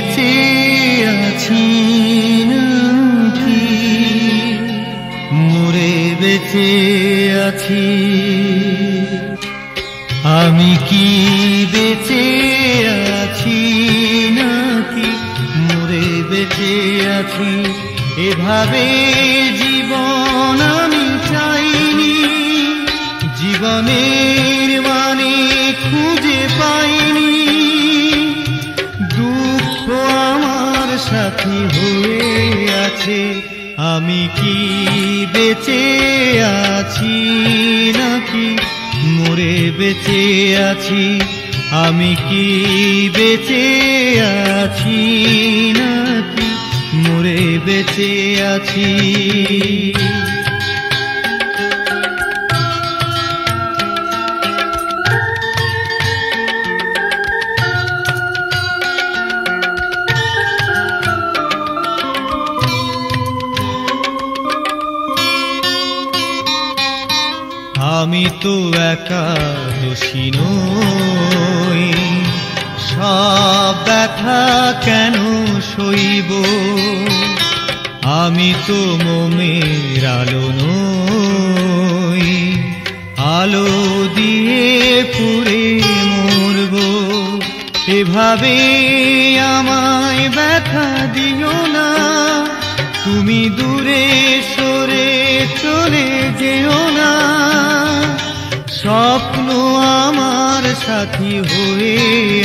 বেঁচে আছি নাকি মরে বেঁচে আছি। আমি কি বেঁচে আছি নাকি? মরে বেঁচে আছি। এভাবে সাথী হয়ে আছে, আমি কি বেঁচে আছি নাকি? মরে বেঁচে আছি, আমি কি বেঁচে আছি নাকি? মরে বেঁচে আছি। আমি তো একা দোষী নই। সব ব্যথা কেন সইব? আমি তো মোমের আলো নই। আলো দিয়ে পুড়ে মরব। এভাবে আমায় ব্যথা দিও না। তুমি দূরে সরে চলে যেও না। স্বপ্ন আমার সাথী হয়ে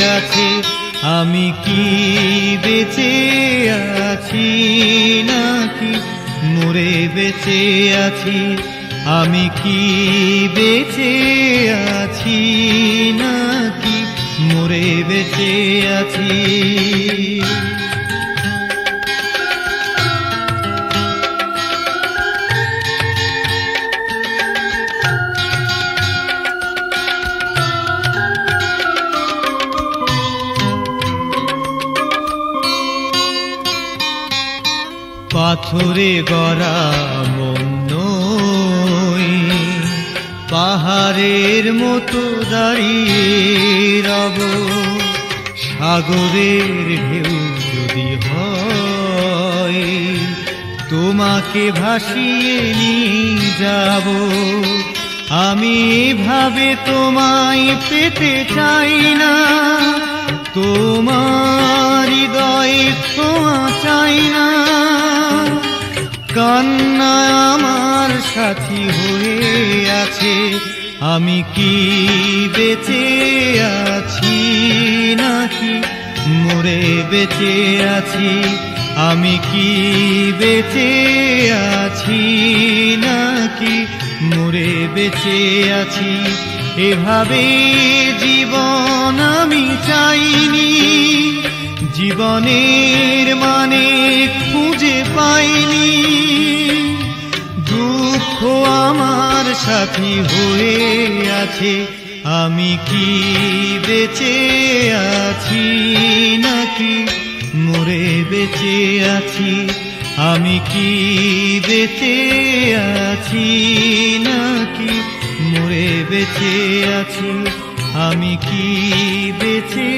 আছে। আমি কি বেঁচে আছি নাকি মরে বেঁচে আছি? আমি কি বেঁচে আছি নাকি মরে বেঁচে আছি? পাথরে গড়া মন পাহাড়ের মতো দাঁড়িয়ে রব। সাগরের ঢেউ যদি হয়, তোমাকে ভাসিয়ে নিয়ে যাব। আমি ভাবে তোমায় পেতে চাই না। তোমার হৃদয় ছোঁয়া চাই না। সাথী হয়ে আছে, আমি কি বেঁচে আছি নাকি? মরে বেঁচে আছি, আমি কি বেঁচে আছি নাকি? মরে বেঁচে আছি, এভাবে জীবন আমি চাইনি। জীবনের সাথী হয়ে আছে, আমি কি বেঁচে আছি নাকি মরে বেঁচে আছি? আমি কি বেঁচে আছি নাকি মরে বেঁচে আছি? আমি কি বেঁচে